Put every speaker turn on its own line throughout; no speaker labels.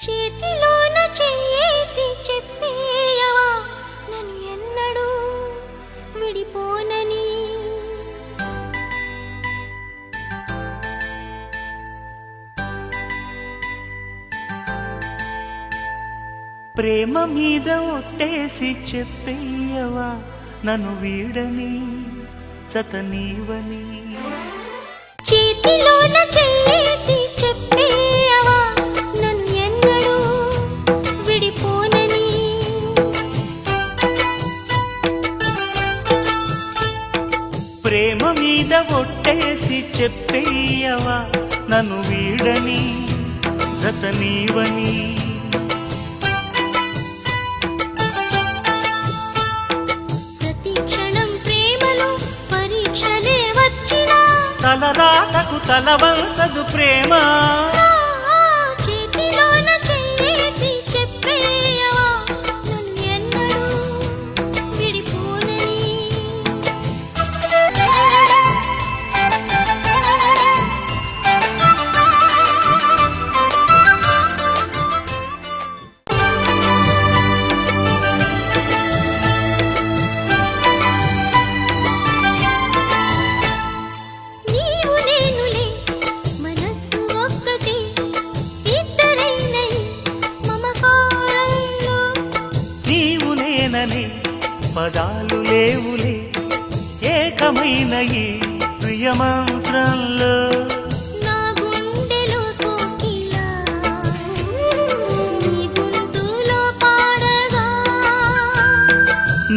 చేతిలోన చేసి చెప్పేయవా? నన్ను ఎన్నడూ విడిపోనని.
ప్రేమ మీద ఒట్టేసి చెప్పేయవా? నన్ను వీడని చతనీవని.
చేతిలోన చేసి చెప్పేయవా
ప్రేమ మీద ఒట్టేసి చెప్పేయవా? నన్ను వీడని జతనీవని తలరాతకు తలవంచదు ప్రేమ. పదాలు లేవులే ఏకమైన ఈ ప్రియమంత్రంలో.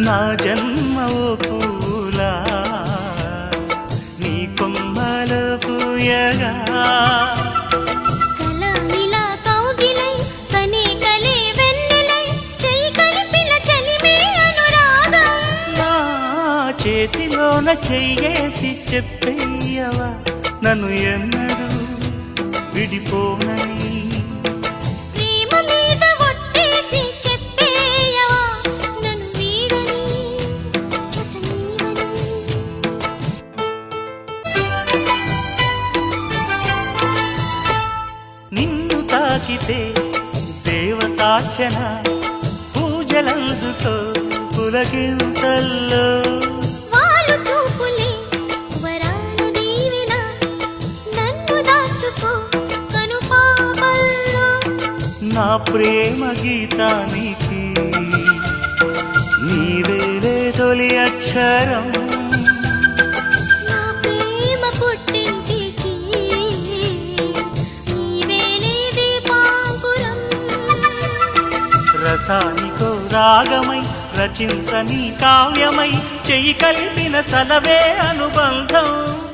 నా
జన్మ ఓ చేతిలోన చెయ్యేసి చెప్పేయవా నన్ను ఎన్నడూ విడిపోనని.
నన్ను
తాకితే దేవతార్చన పూజలందుకో పులకింతల్లో. నా ప్రేమ గీతానికి. నీవేలే తొలి అక్షరం.
నా పుట్టింటికి. నీవేనే దీపాంకురం.
రసానికో రాగమై రచించని కావ్యమై చెయ్యి కలిపిన చలవే అనుబంధం.